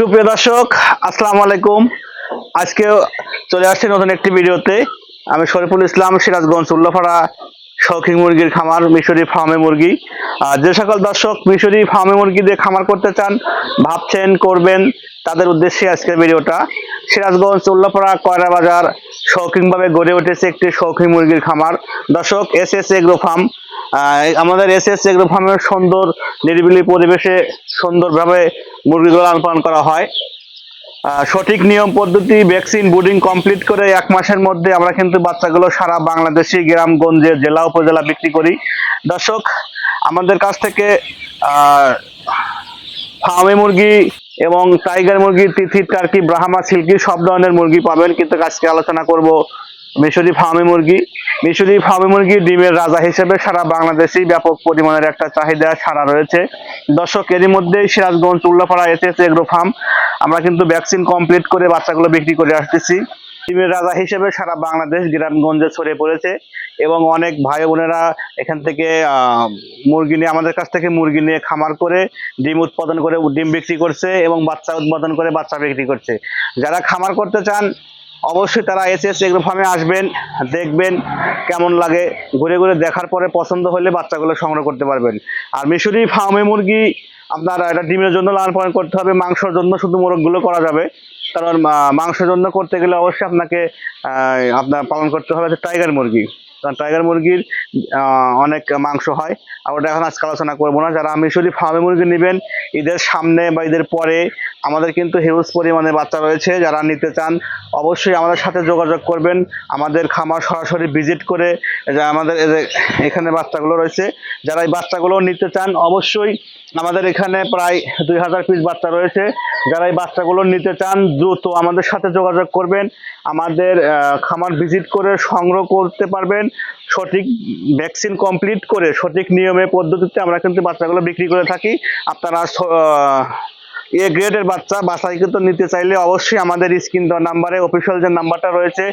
সুপ্রিয় দর্শক, আসসালামু আলাইকুম। আজকে চলে আসছি নতুন একটি ভিডিওতে। আমি শরীফুল ইসলাম, সিরাজগঞ্জ উল্লাপাড়া শৌখিন মুরগির খামার, মিশরি ফার্মে মুরগি। আর যে সকল দর্শক মিশরি ফার্মে মুরগি দিয়ে খামার করতে চান, ভাবছেন, করবেন, তাদের উদ্দেশ্যে আজকের ভিডিওটা। সিরাজগঞ্জ উল্লাপাড়া কয়রা বাজার শৌখিনভাবে গড়ে উঠেছে একটি শৌখিন মুরগির খামার। দর্শক, এস এস এগ্রো ফার্ম আমাদের এস এস এগ্রো ফার্মের সুন্দর, নিরিবিলি পরিবেশে সুন্দরভাবে মুরগিগুলো লালন পালন করা হয়। সঠিক নিয়ম, পদ্ধতি, ভ্যাকসিন বুডিং কমপ্লিট করে এক মাসের মধ্যে আমরা কিন্তু বাচ্চাগুলো সারা বাংলাদেশি, গ্রামগঞ্জে, জেলা, উপজেলা বিক্রি করি। দর্শক, আমাদের কাছ থেকে ফার্মে মুরগি এবং টাইগার মুরগি, তিথি, টার্কি, ব্রাহ্মা, সিল্কি সব ধরনের মুরগি পাবেন। কিন্তু আজকে আলোচনা করব মিশরি ফার্মে মুরগি। মিশরি ফার্মে মুরগি ডিমের রাজা হিসেবে সারা বাংলাদেশেই ব্যাপক পরিমাণের একটা চাহিদা সারা রয়েছে। দর্শক, এরই মধ্যেই Sirajganj, Ullapara S agro farm. আমরা কিন্তু ভ্যাকসিন কমপ্লিট করে বাচ্চাগুলো বিক্রি করে আসতেছি। ডিমের রাজা হিসেবে সারা বাংলাদেশ গ্রামগঞ্জে ছড়িয়ে পড়েছে এবং অনেক ভাই বোনেরা এখান থেকে মুরগি নিয়ে, আমাদের কাছ থেকে মুরগি নিয়ে খামার করে ডিম উৎপাদন করে, ডিম বিক্রি করছে এবং বাচ্চা উৎপাদন করে বাচ্চা বিক্রি করছে। যারা খামার করতে চান অবশ্যই তারা এস এস এগ্রো ফার্মে আসবেন, দেখবেন কেমন লাগে। ঘুরে ঘুরে দেখার পরে পছন্দ হলে বাচ্চাগুলো সংগ্রহ করতে পারবেন। আর মিশরি ফার্মে মুরগি আপনার এটা ডিমের জন্য লালন পালন করতে হবে, মাংসর জন্য শুধু মোরগগুলো করা যাবে। কারণ মাংসের জন্য করতে গেলে অবশ্যই আপনাকে আপনার পালন করতে হবে টাইগার মুরগি। কারণ টাইগার মুরগির অনেক মাংস হয়। আর ওটা এখন আজকে আলোচনা করব না। যারা মিশরি ফার্মে মুরগি নেবেন, ঈদের সামনে বা ঈদের পরে আমাদের কিন্তু হিউজ পরিমাণে বাচ্চা রয়েছে। যারা নিতে চান, অবশ্যই আমাদের সাথে যোগাযোগ করবেন। আমাদের খামার সরাসরি ভিজিট করে যে আমাদের এখানে বাচ্চাগুলো রয়েছে, যারা এই বাচ্চাগুলো নিতে চান, অবশ্যই আমাদের এখানে প্রায় দুই হাজার পিস বাচ্চা রয়েছে। যারা এই বাচ্চাগুলো নিতে চান, দ্রুত আমাদের সাথে যোগাযোগ করবেন, আমাদের খামার ভিজিট করে সংগ্রহ করতে পারবেন, সঠিক ভ্যাকসিন কমপ্লিট করে সঠিক নিয়মে, পদ্ধতিতে আমরা কিন্তু বাচ্চাগুলো বিক্রি করে থাকি। আপনারা এ গ্রেডের বাচ্চা বাসায় কিন্তু নিতে চাইলে অবশ্যই আমাদের স্ক্রিন নাম্বারে অফিসিয়াল যে নাম্বারটা রয়েছে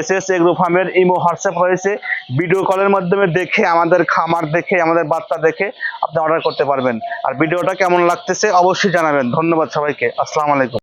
এস এস এগ্রো ফার্মের ইমো হোয়াটসঅ্যাপ রয়েছে। ভিডিও কলের মাধ্যমে দেখে, আমাদের খামার দেখে, আমাদের বাচ্চা দেখে আপনি অর্ডার করতে পারবেন। আর ভিডিওটা কেমন লাগতেছে অবশ্যই জানাবেন। ধন্যবাদ সবাইকে। আসসালামু আলাইকুম।